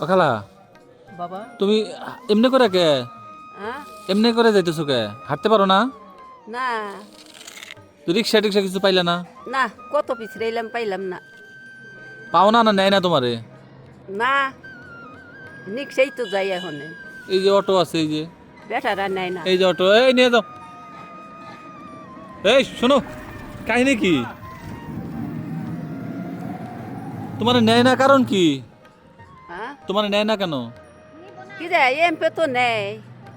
ও খালা বাবা। তুমি এমনি করে কে? এমনি করে যাইতেছো কে? হাঁটতে পারো না? না। রিক্সা টিক্সা কিছু পাইলে না? না কত পিছ রইলাম পাইলাম না। পাও না না নেয় না তোমারে? না নিকসেই তো যাই এখন। এই যে অটো আছে এই যে। বেটারা নেয় না। এই যে অটো এই নিয়ে যাও। এই শোনো কাহিনী কি? তোমার নেয় না কারণ কি? তোমার নেয় না কেন? কি যে এমপে তো নেয়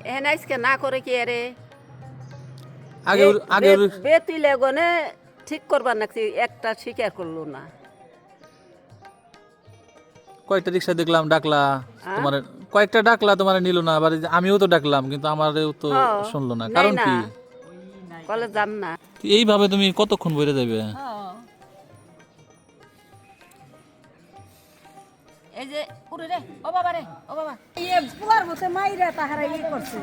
এহেন আজকে না করে কি আরে? আগে আগে ওর- বেতুইলে গনে ঠিক করবার নাকি একটা স্বীকার করল না। কয়েকটা রিক্সা দেখলাম ডাকলা হ্যাঁ? তোমার কয়েকটা ডাকলা তোমার নিল না আবার আমিও তো ডাকলাম কিন্তু আমারও তো হ্যাঁ, শুনলো না। কারণ না। কি? কলে যান না। এইভাবে তুমি কতক্ষণ বইরে যাবে যে উড়ে রে ও বাবা রে ও বাবা। ইয়ে পুয়ার মতে মাইরা তাহারা ইয়ে করছে।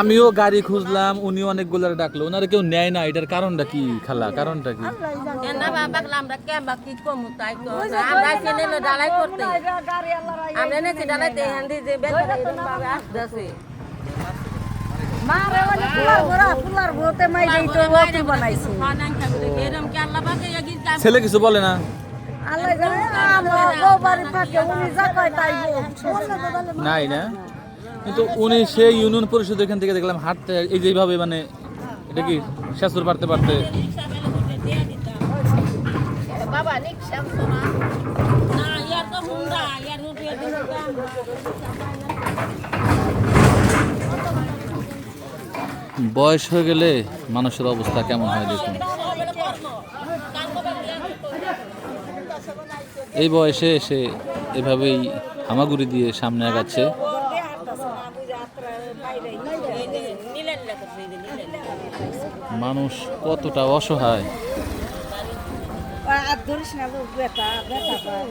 আমিও গাড়ি খুঁজলাম উনি অনেকগুলো ডাকলো। ওনারা কেউ নেয় না এটার কারণটা কি খালা? কারণটা কি? না বাবা আমরা মারে ঘোরা ঘোতে তো বানাইছে। কাম ছেলে কিছু বলে না। আল্লাহ জানে আমার বউ বাড়ি উনি যা কয় তাই নাই না। কিন্তু উনি সেই ইউনিয়ন পরিষদ এখান থেকে দেখলাম হাঁটতে এই যেভাবে মানে এটা কি শেষর পারতে পারতে। বাবা না। ইয়ার তো হুন্ডা ইয়ার বয়স হয়ে গেলে মানুষের অবস্থা কেমন হয় দেখুন। এই বয়সে এসে এভাবেই হামাগুড়ি দিয়ে সামনে আগাচ্ছে। মানুষ কতটা অসহায়।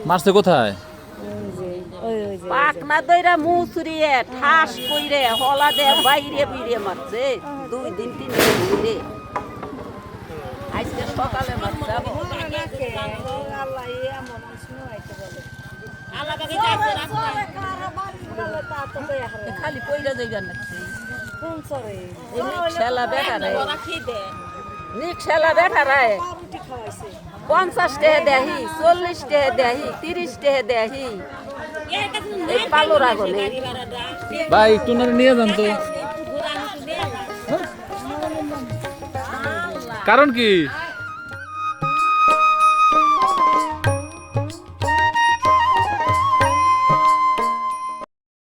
মারছে কোথায়? ওই ওই যে পাক না দইরা মুসুরিয়ে ঠাস কইরে হলা দে বাইরে বিড়ে মারছে। দুই দিন তিন দিন ঘুরে আজকে সকালে মারছে খালি কইরা যাইবার বেটা রে। বেটা রে। পঞ্চাশ টাকা দেহি চল্লিশ টাকা দেহি তিরিশ টাকা দেহি। ভাই একটু নিয়ে যান তো। কারণ কি?